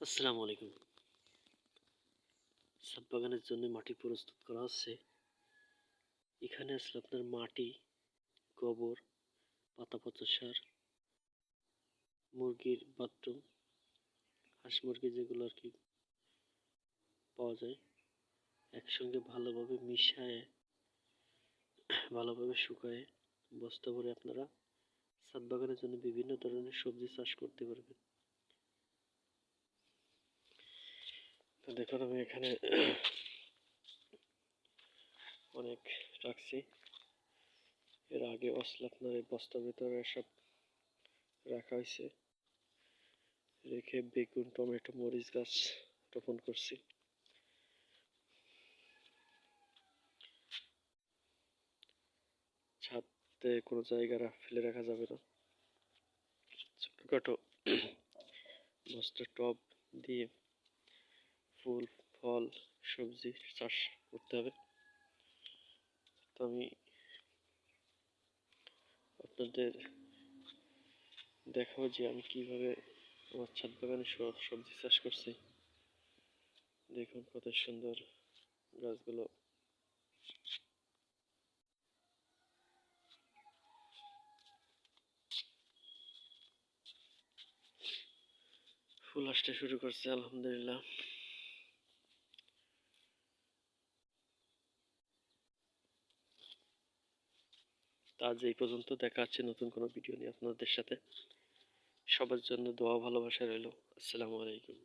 আসসালামু আলাইকুম। ছাদ বাগানের জন্য মাটি প্রস্তুত করা হচ্ছে এখানে আসলে আপনার মাটি, গোবর, পাতা পচা সার, মুরগির বাথরুম, হাঁস মুরগি যেগুলো আর কি পাওয়া যায়। একসঙ্গে ভালোভাবে মিশায়, ভালোভাবে শুকায়ে, বস্তা ভরে আপনারা ছাদ বাগানের জন্য বিভিন্ন ধরনের সবজি চাষ করতে পারবেন। তো দেখুন, আমি এখানে অনেক রাখছি। এর আগে আসলে আপনার এই বস্তার ভিতরে সব রাখা হয়েছে। রেখে বেগুন, টমেটো, মরিচ গাছ রোপণ করছি। ছাদে কোনো জায়গা ফেলে রাখা যাবে না। ছোটখাটো বস্তার টব দিয়ে ফুল, ফল, সবজি চাষ করতে হবে। তো আমি আপনাদের দেখাবো যে আমি কীভাবে আমার ছাদ বাগানে সবজি চাষ করছি। দেখুন কত সুন্দর গাছগুলো। ফুল আসতে শুরু করছে, আলহামদুলিল্লাহ। তো আজ এই পর্যন্ত দেখা হচ্ছে নতুন কোনো ভিডিও নিয়ে আপনাদের সাথে। সবার জন্য দোয়া ভালোবাসা রইল। আসসালামু আলাইকুম।